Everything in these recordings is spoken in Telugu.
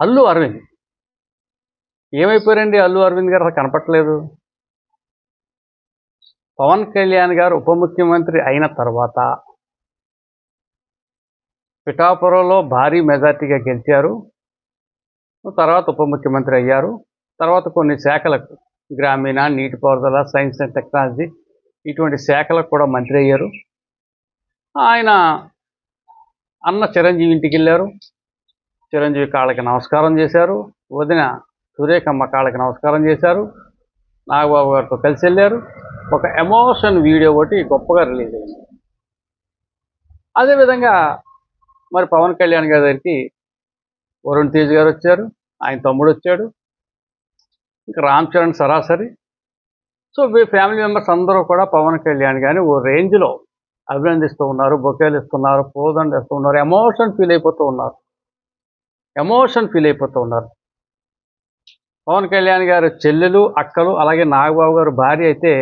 అల్లు అరవింద్. ఏమైపోయారండి అల్లు అరవింద్ గారు? అసలు కనపట్లేదు పవన్ కళ్యాణ్ గారు ఉప ముఖ్యమంత్రి అయిన తర్వాత పిఠాపురంలో భారీ మెజార్టీగా గెలిచారు. తర్వాత ఉప ముఖ్యమంత్రి అయ్యారు. తర్వాత కొన్ని శాఖలకు గ్రామీణ నీటిపారుదల సైన్స్ అండ్ టెక్నాలజీ ఇటువంటి శాఖలకు కూడా మంత్రి అయ్యారు. ఆయన అన్న చిరంజీవి ఇంటికి వెళ్ళారు. చిరంజీవి కాళ్ళకి నమస్కారం చేశారు. వదిన సురేఖమ్మ కాళ్ళకి నమస్కారం చేశారు. నాగబాబు గారితో కలిసి వెళ్ళారు. ఒక ఎమోషన్ వీడియో ఒకటి గొప్పగా రిలీజ్ అయింది. అదేవిధంగా మరి పవన్ కళ్యాణ్ గారి వరుణ్ తేజ్ గారు వచ్చారు. ఆయన తమ్ముడు వచ్చాడు. ఇంకా రామ్ చరణ్ సరాసరి. సో ఫ్యామిలీ మెంబర్స్ అందరూ కూడా పవన్ కళ్యాణ్ గారిని ఓ రేంజ్లో అభినందిస్తూ ఉన్నారు బొకేలు ఇస్తున్నారు పూదండ ఇస్తున్నారు ఎమోషన్ ఫీల్ అయిపోతూ ఉన్నారు. ఎమోషన్ ఫీల్ అయిపోతూ ఉన్నారు. పవన్ కళ్యాణ్ గారు చెల్లెలు అక్కలు అలాగే నాగబాబు గారు భార్య అయితే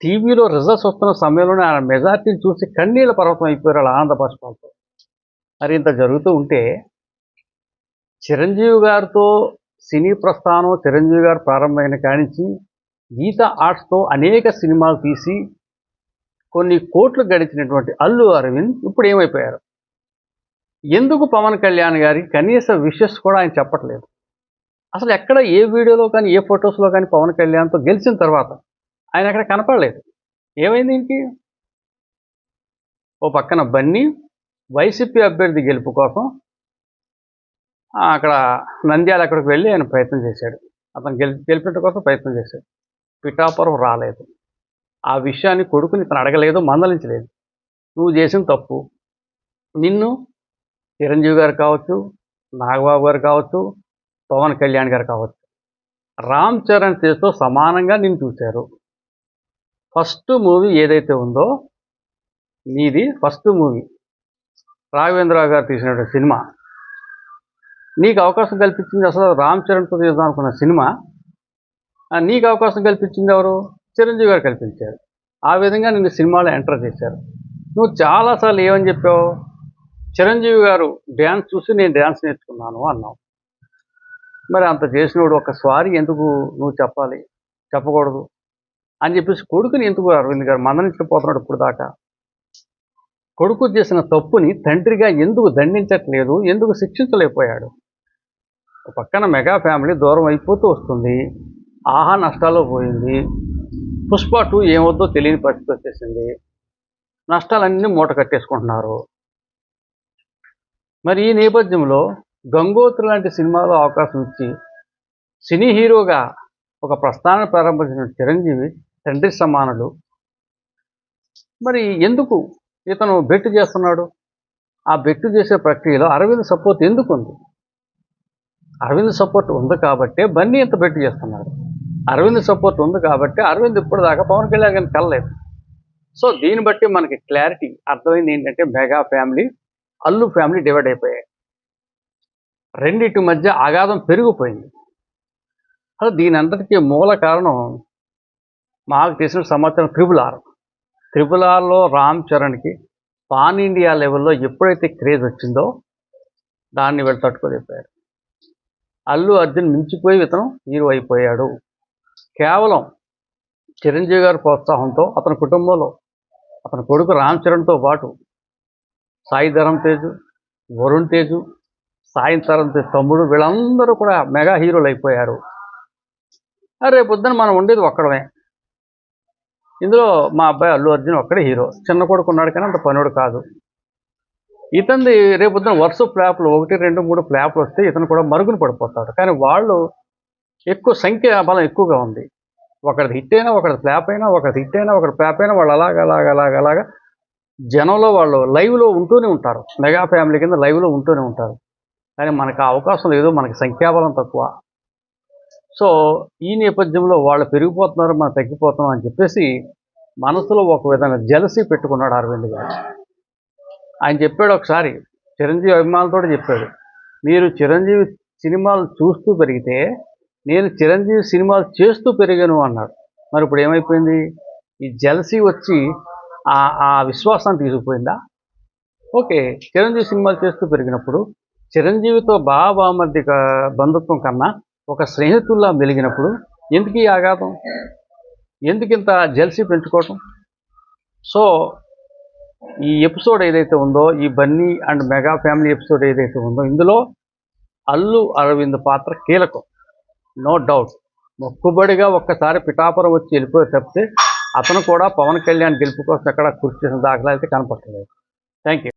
టీవీలో రిజల్ట్స్ వస్తున్న సమయంలోనే ఆయన మెజార్టీని చూసి కన్నీళ్ళ పర్వతం అయిపోయారు వాళ్ళ ఆనంద బాష్పాలతో మరి ఇంత జరుగుతూ ఉంటే చిరంజీవి గారితో సినీ ప్రస్థానం చిరంజీవి గారు ప్రారంభమైన కానించి గీత ఆర్ట్స్తో అనేక సినిమాలు తీసి కొన్ని కోట్లు గడిచినటువంటి అల్లు అరవింద్ ఇప్పుడు ఏమైపోయారు? ఎందుకు పవన్ కళ్యాణ్ గారి కనీస విషెస్ కూడా ఆయన చెప్పట్లేదు? అసలు ఎక్కడ ఏ వీడియోలో కానీ ఏ ఫొటోస్లో కానీ పవన్ కళ్యాణ్తో గెలిచిన తర్వాత ఆయన అక్కడ కనపడలేదు. ఏమైంది ఇంటి ఓ పక్కన బన్నీ వైసీపీ అభ్యర్థి గెలుపు కోసం అక్కడ నంద్యాల అక్కడికి వెళ్ళి ఆయన ప్రయత్నం చేశాడు. అతను గెలి గెలిపించడం కోసం ప్రయత్నం చేశాడు. పిఠాపురం రాలేదు. ఆ విషయాన్ని కొడుకుని ఇతను అడగలేదు మందలించలేదు. నువ్వు చేసిన తప్పు. నిన్ను చిరంజీవి గారు కావచ్చు నాగబాబు గారు కావచ్చు పవన్ కళ్యాణ్ గారు కావచ్చు. రామ్ చరణ్ తేజ్తో సమానంగా నిన్ను చూశారు. ఫస్ట్ మూవీ ఏదైతే ఉందో నీది ఫస్ట్ మూవీ. రాఘవేంద్రరావు గారు తీసినటువంటి సినిమా. నీకు అవకాశం కల్పించింది అసలు రామ్ చరణ్తో తీద్దాం అనుకున్న సినిమా. నీకు అవకాశం కల్పించింది ఎవరు? చిరంజీవి గారు కల్పించారు. ఆ విధంగా నిన్ను సినిమాలో ఎంటర్ చేశారు. నువ్వు చాలాసార్లు ఏమని చెప్పావు? చిరంజీవి గారు డ్యాన్స్ చూసి నేను డ్యాన్స్ నేర్చుకున్నాను అన్నావు. మరి అంత చేసినోడు ఒక స్వారీ ఎందుకు నువ్వు చెప్పాలి? చెప్పకూడదు. అని చెప్పేసి కొడుకుని ఎందుకు అరవింద్ గారు మందలించకపోతున్నాడు ఇప్పుడు దాకా కొడుకు చేసిన తప్పుని తండ్రిగా ఎందుకు దండించట్లేదు? ఎందుకు శిక్షించలేకపోయాడు? పక్కన మెగా ఫ్యామిలీ దూరం అయిపోతూ వస్తుంది. ఆహా నష్టాల్లో పోయింది. పుష్ప టూ ఏమొద్దో తెలియని పరిస్థితి వచ్చేసింది. నష్టాలన్నీ మూట కట్టేసుకుంటున్నారు. మరి ఈ నేపథ్యంలో గంగోత్రి లాంటి సినిమాలో అవకాశం ఇచ్చి సినీ హీరోగా ఒక ప్రస్థానం ప్రారంభించిన చిరంజీవి తండ్రి సమానుడు మరి ఎందుకు ఇతను బెట్టు చేస్తున్నాడు? ఆ బెట్టు చేసే ప్రక్రియలో అరవింద్ సపోర్ట్ ఎందుకు ఉంది అరవింద్ సపోర్ట్ ఉంది కాబట్టే బన్నీ ఇంత బెట్టు చేస్తున్నాడు. అరవింద్ సపోర్ట్ ఉంది కాబట్టి అరవింద్ ఇప్పటిదాకా పవన్ కళ్యాణ్ గారిని కలలేదు. సో దీన్ని బట్టి మనకి క్లారిటీ అర్థమైంది ఏంటంటే mega family Allu family divide అయిపోయాయి. రెండిటి మధ్య అగాధం పెరిగిపోయింది. అసలు దీని అంతటికీ మూల కారణం మాకు తెలిసిన సమాచారం త్రిబుల్ ఆర్. త్రిబుల్ ఆర్లో రామ్ చరణ్కి పాన్ ఇండియా లెవెల్లో ఎప్పుడైతే క్రేజ్ వచ్చిందో దాన్ని వెళ్ళి తట్టుకోలేకపోయారు. అల్లు అర్జున్ మించిపోయి ఇతను హీరో అయిపోయాడు. కేవలం చిరంజీవి గారి ప్రోత్సాహంతో అతని కుటుంబంలో అతని కొడుకు రామ్ చరణ్తో పాటు సాయి ధరం తేజు వరుణ్ తేజు సాయంతరం తేజ్ తమ్ముడు వీళ్ళందరూ కూడా మెగా హీరోలు అయిపోయారు. రేపు పొద్దున మనం ఉండేది ఒక్కడమే. ఇందులో మా అబ్బాయి అల్లు అర్జున్ ఒక్కడే హీరో. చిన్న కొడుకు ఉన్నాడు కానీ అంత పనుడు కాదు. ఇతనిది రేపు పొద్దున వరుస ఫ్లాప్లు ఒకటి రెండు మూడు ఫ్లాప్లు వస్తే ఇతను కూడా మరుగున పడిపోతాడు. కానీ వాళ్ళు ఎక్కువ సంఖ్య బలం ఎక్కువగా ఉంది. ఒకరిది హిట్ అయినా ఒకరిది ఫ్లాప్ అయినా ఒకరిది హిట్ అయినా ఒకరి ఫ్లాప్ అయినా వాళ్ళు అలాగ అలాగ అలాగ అలాగా జనంలో వాళ్ళు లైవ్లో ఉంటూనే ఉంటారు. మెగా ఫ్యామిలీ కింద లైవ్లో ఉంటూనే ఉంటారు. కానీ మనకు ఆ అవకాశం లేదు. మనకి సంఖ్యాబలం తక్కువ. సో ఈ నేపథ్యంలో వాళ్ళు పెరిగిపోతున్నారు మనం తగ్గిపోతున్నాం అని చెప్పేసి మనసులో ఒక విధంగా జలసి పెట్టుకున్నాడు అరవింద్ గారు. ఆయన చెప్పాడు ఒకసారి చిరంజీవి అభిమానులతో చెప్పాడు మీరు చిరంజీవి సినిమాలు చూస్తూ పెరిగితే నేను చిరంజీవి సినిమాలు చేస్తూ పెరిగాను అన్నాడు. మరి ఇప్పుడు ఏమైపోయింది? ఈ జలసి వచ్చి ఆ ఆ విశ్వాసాన్ని తీసుకుపోయిందా? ఓకే చిరంజీవి సినిమాలు చేస్తూ పెరిగినప్పుడు చిరంజీవితో బాబామర్ది బంధుత్వం కన్నా ఒక స్నేహితుల్లా మెలిగినప్పుడు ఎందుకు ఈ ఆఘాతం? ఎందుకు ఇంత జెల్సీ పెంచుకోవటం? సో ఈ ఎపిసోడ్ ఏదైతే ఉందో ఈ Bunny and mega family episode ఏదైతే ఉందో ఇందులో అల్లు అరవింద్ పాత్ర కీలకం. No doubt. మొక్కుబడిగా ఒక్కసారి పిఠాపురం వచ్చి వెళ్ళిపోయి తప్పితే అతను కూడా పవన్ కళ్యాణ్ గెలుపు కోసం ఎక్కడ కృషి చేసిన దాఖలా అయితే కనపడలేదు థ్యాంక్ యూ